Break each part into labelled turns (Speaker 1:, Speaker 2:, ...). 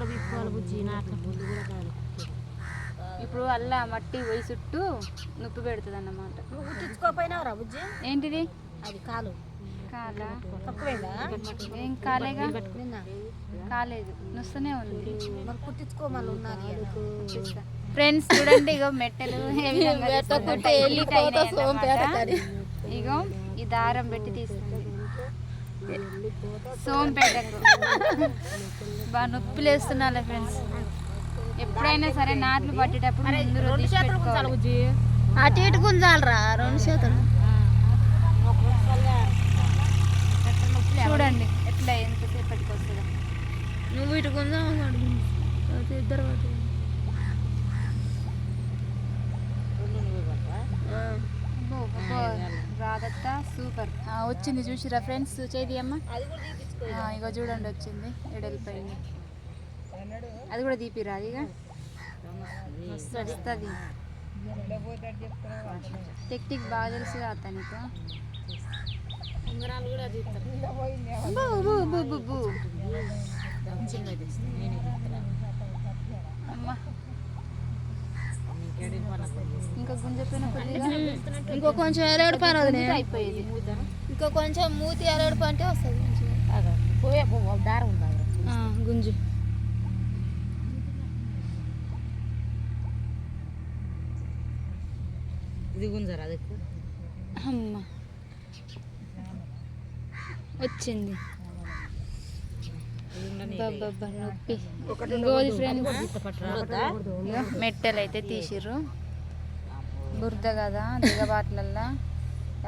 Speaker 1: విప్పుకోవాలి బుజ్జి నాకు
Speaker 2: ఇప్పుడు అల్లా మట్టి పోయి చుట్టూ నొప్పి పెడుతుంది అన్నమాట
Speaker 1: నువ్వు బుజ్జి?
Speaker 2: ఏంటిది?
Speaker 1: అది కాలు.
Speaker 2: కాలా?
Speaker 1: తక్కువేగా
Speaker 2: ఏం కాలేగా? కాలేదు. నొస్తూనే ఉంది.
Speaker 1: మరి ఉన్నది
Speaker 2: ఫ్రెండ్స్ చూడండి ఇగో మెట్టెలు. ఇగో ఈ దారం పెట్టి తీస్తుంది సోంపేటకు. బాగా నొప్పి లేస్తున్నాలే ఫ్రెండ్స్. ఎప్పుడైనా సరే నాట్లు పట్టేటప్పుడు ముందు రుద్దిసి పెట్టుకోవాలి.
Speaker 1: అటు ఇటు గుంజాలరా రెండు చేతులు.
Speaker 2: వచ్చింది చూసిరా ఫ్రెండ్స్? చేది అమ్మ ఇగో చూడండి వచ్చింది. ఎడలిపోయింది అది కూడా తీపిరా అది వస్తుంది. టెక్నిక్ బాగా తెలుసు అతనికి
Speaker 1: ఉంగరాలు కూడా.
Speaker 2: ఇంకా గుంజపోయిన కొద్దిగా?
Speaker 1: ఇంకో కొంచెం ఎరడు పని
Speaker 2: అయిపోయేది.
Speaker 1: ఇంకో కొంచెం మూతి ఎరడు పంటే వస్తుంది దారం ఉందా గుంజు.
Speaker 3: ఇది గుంజరా అది
Speaker 2: అమ్మ. వచ్చింది. నొప్పి. ఫ్రెండ్స్ ఇగో మెట్టెలు అయితే తీసిర్రు. బురద కదా దిగబాట్లల్లా.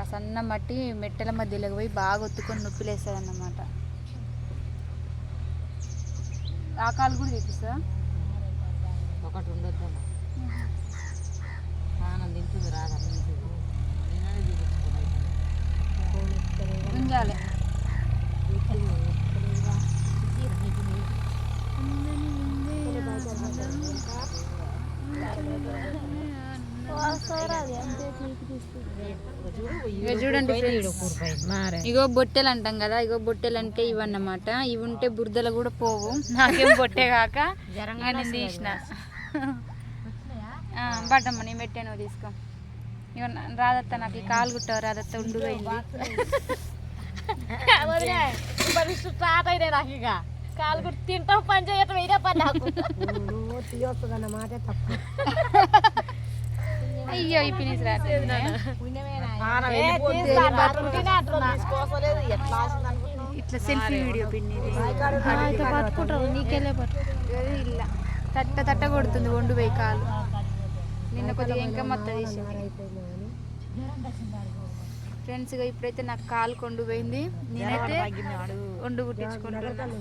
Speaker 2: సన్న మట్టి మెట్టెల మధ్యలోకి పోయి బాగా ఒత్తుకొని నొప్పి లేస్తుంది అన్నమాట ఆ కాలు కూడా తీపిస్తా
Speaker 3: ఒకటి ఉండొద్దు తింటుంది రాదా చూపించుకోవాలి
Speaker 2: గుంజాలి. ఇగో చూడండి ఇగో బొట్టెలు అంటాం కదా ఇగో బొట్టెలు అంటే ఇవన్నమాట. ఇవి ఉంటే బురదలు కూడా పోవు. నాకేం బొట్టే కాక ఇంకా నేను తీసిన. ఆ, బట్టమ్మ నేను పెట్టాను తీసుకో. ఇగో నా- రాదత్త నాకు ఈ కాలు కుట్టావు రాదత్త ఉండిపోయింది.
Speaker 1: స్టార్ట్ అయినాయి నాకు ఇక. కాలు కూడా తింటాం పని చేయటం ఇదే పని నాకు.
Speaker 2: అయ్యో ఈ పినిస్ రాట్లేదు ఇట్లా సెల్ఫీ వీడియో పిన్ని
Speaker 1: పట్టుకుంటావు నీకెళ్ళే పట్టు.
Speaker 2: ఇలా తట్ట తట్ట కొడుతుంది ఒండు పోయి కాలు. నిన్న కొద్దిగా ఇంకా మొత్త తీసింది. ఫ్రెండ్స్గా ఇప్పుడైతే నాకు కాలు కొండు పోయింది నేనైతే ఒండు కుట్టించుకుంటున్నాను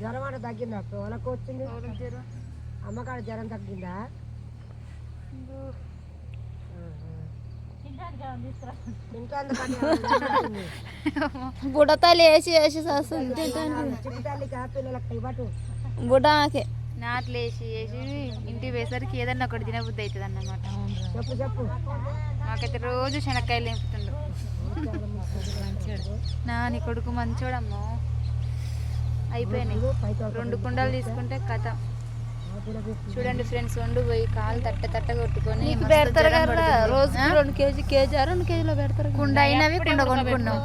Speaker 3: జ్వరం తగ్గిందా వచ్చింది. అమ్మకాడ జ్వరం తగ్గిందా?
Speaker 1: బుడతలు వేసి వేసి వస్తుంది బుడాకే.
Speaker 2: నాట్లు వేసి వేసి ఇంటికి పోయేసరికి ఏదన్నా ఒకటి తినబుద్ధి అవుతుంది అన్నమాట.
Speaker 3: చెప్పు చెప్పు.
Speaker 2: నాకైతే రోజు శనక్కాయలు నింపుతుండు నా నీ కొడుకు మంచోడమ్మో. అయిపోయినాయి. రెండు కుండలు తీసుకుంటే కథ. చూడండి ఫ్రెండ్స్ వండు పోయి కాలు తట్ట తట్ట కొట్టుకొని
Speaker 1: పెడతారు కదా. రోజు? రెండు కేజీ కేజీ రెండు కేజీలో పెడతారు
Speaker 2: కుండ అయినవి కుండ కొనుక్కున్నాం.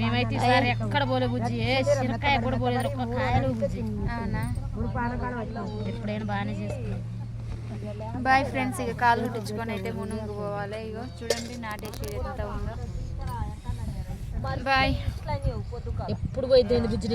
Speaker 1: మేమైతే ఈసారి ఎక్కడ పోలే బుజ్జి. కూడా పోలేదు ఒక్క కాయలు బుజ్జి.
Speaker 2: అవునా?
Speaker 1: ఎప్పుడైనా బాగానే
Speaker 2: బాయ్ ఫ్రెండ్స్ ఇక కాలు కుట్టించుకొని అయితే మునుగు పోవాలి. ఇగో చూడండి నాటేసి ఎంత ఉందో. బాయ్.
Speaker 1: ఎప్పుడు పోయిద్ది బుజ్జి?